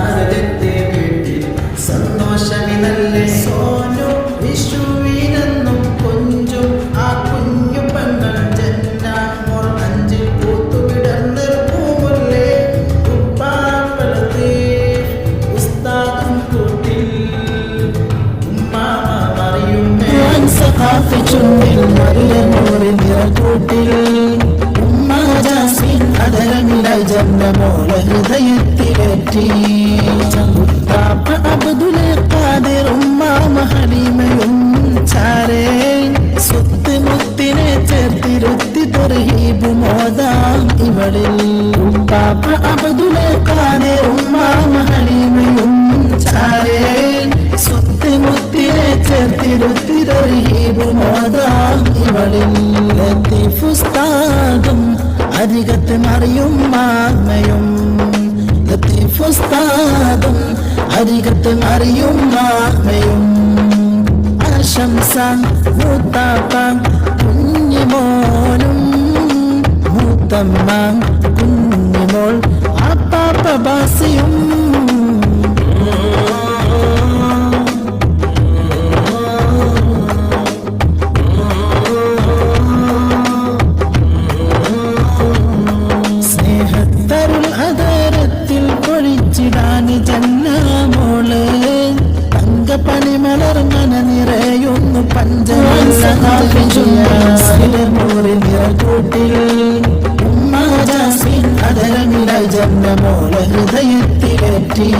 ഭാരതത്തെ വീട്ടിൽ സോനു വിഷുവിനെന്നും കൊഞ്ചും. ആ കുഞ്ഞു പെങ്ങൾ ജന്നാമോർ അഞ്ചിൽ പൂത്തുകിടന്ന് പൂമുല്ലേ? ഉപ്പാപ്പളത്തെ ഉസ്താദും കൂട്ടിൽ ഉമ്മാമ മറിയും സഹാഫിച്ചു ജന്മമോല ഇവളിൽ. ഇവളിൽ. എത്തി അരികത്ത് മറിയും മാമയും ലത്തീഫുസ്താദും അരികത്ത് മറിയും മാമയും ആശംസ മൂത്താപ്പ കുഞ്ഞിമോനും. മൂത്തമ്മ കുഞ്ഞിമോൾ ആപ്പാപ്പ ബാസിയും. മലർമന നിറയുന്നു പഞ്ചമൂറിൽ നിറക്കൂട്ടിൽ അതരമിട ജന്മമോള ഹൃദയത്തിലെത്തി